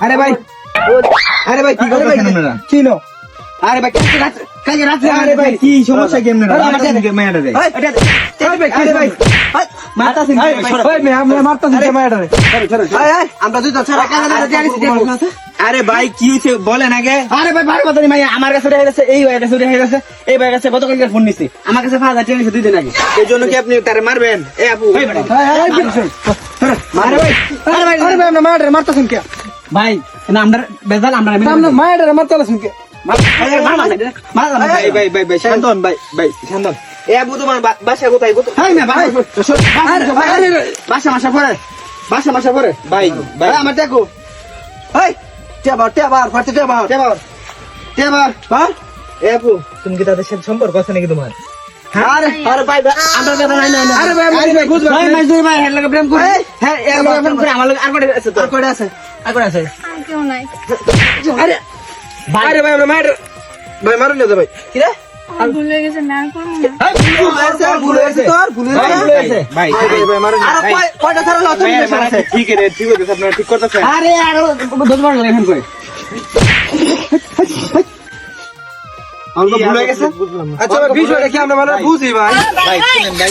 আরে ভাই আরে ভাই কি করে ভাই? চিনো আরে ভাই কালকে রাত কালকে রাত্রে আরে ভাই কি সমস্যা আপনারা আরে আমার সাথে- মেয়েটা এটা- আরে ভাই, আরে ভাই, মারতাছেন কি ভাই? মেয়ে আমরা মারতাছি ক্যামেরাটারে এই, এই, আমরা দুইজন ছাড়া কাকা দাদা দিয়ে আনিছি, দেখো। আরে ভাই কি হইছে বলেন আগে আরে ভাই ভাই কথা মাইয়া আমার কাছে উঠে গেছে এই ভাইয়ের কাছে উঠে গেছে এই ভাইয়ের কাছে গতকাল ফোন নিছি আমার কাছে পাঁচ হাজার নিছে দুই দিন আগে এই জন্য কি আপনি তারে মারবেন এ আপু। আরে ভাই আরে ভাই আরে ভাই আমরা মারতাছেন কে ভাই না আমরা বেজাল আমরা আমরা মারতাছেন কে ভাই ভাই ভাই ভাই ভাই ভাই। বা- বাসা কোথায় বাসা মাসা পরে বাসা মাসা পরে। ভাই ভাই। আমার দেখো। টেবার টেবার ফাটে টেবার টেবার টেবার হ্যাঁ? এ আপু তুমি কি তাদের সাথে সম্পর্ক আছে নাকি তোমার? আরে আরে ভাই ভাই, আমরা কথা নাই নাই আরে ভাই আমি ভাই বুঝবা ভাই মাইজুর ভাই হের প্রেম করে। হ্যাঁ এর প্রেম করে। আমার আর করে আছে তো আর করে আছে? আর করে আছে? আর কেউ নাই। আরে আরে ভাই আমরা মার ভাই মারুন না ভাই। কি রে? আর ভুলে গেছে না করব না ভুল হয়েছে ভুল তোর ভুল ভাই ভাই ভাই মারুন না। আর ভাই কয় কয়টা ছাড়া লত ভাই, নিয়ে ভাই, আছে ঠিক আছে ঠিক আছে আপনারা ঠিক করতেছেন। আরে আর দশ বার লাগে এখন করে আমার তো ভুল গেছে? আচ্ছা বিষয়টা কি? আমরা মানে বুঝি ভাই ভাই শুনেন ভাই।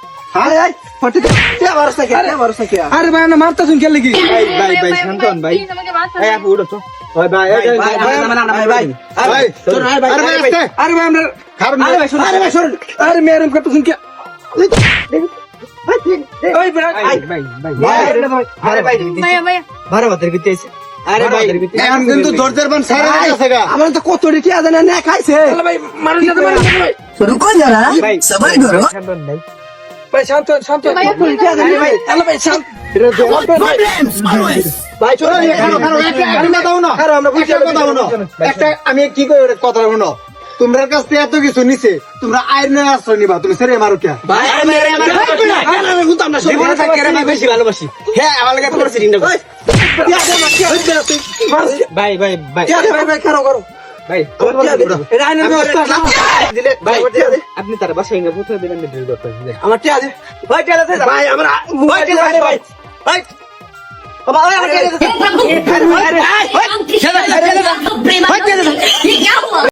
আরে ভাই না মারতা শুন খেলে কি ভাই ভাই ভাই শান্ত হন ভাই ভাই আপু উঠো তো ভাই ভাই ভাই ভাই ভাই ভাই ভাই আরে ভাই আস্তে আরে ভাই আমরা খারাপ কত খাইছে ভাই মানুষ ভাই ভাই শান্ত শান্ত ভাই ভাই শান্ত আমি কি কই কথা শুনো তোমরা কাছ থেকে এত কিছু নিছে তোমরা আইনের আশ্রয় নিবা তুমি ছেড়ে মারো কে ভাই আমি আমি কিন্তু আমরা সব জীবনে থাকি আমি বেশি ভালোবাসি হ্যাঁ আমার লাগে ভাই ভাই ভাই ভাই ভাই খারো করো ভাই আপনি তার বাসায় কোথায় দেবেন আমার টিয়া দে। ভাই টিয়া দে ভাই আমার ভাই টিয়া দে ভাই ভাই। আমার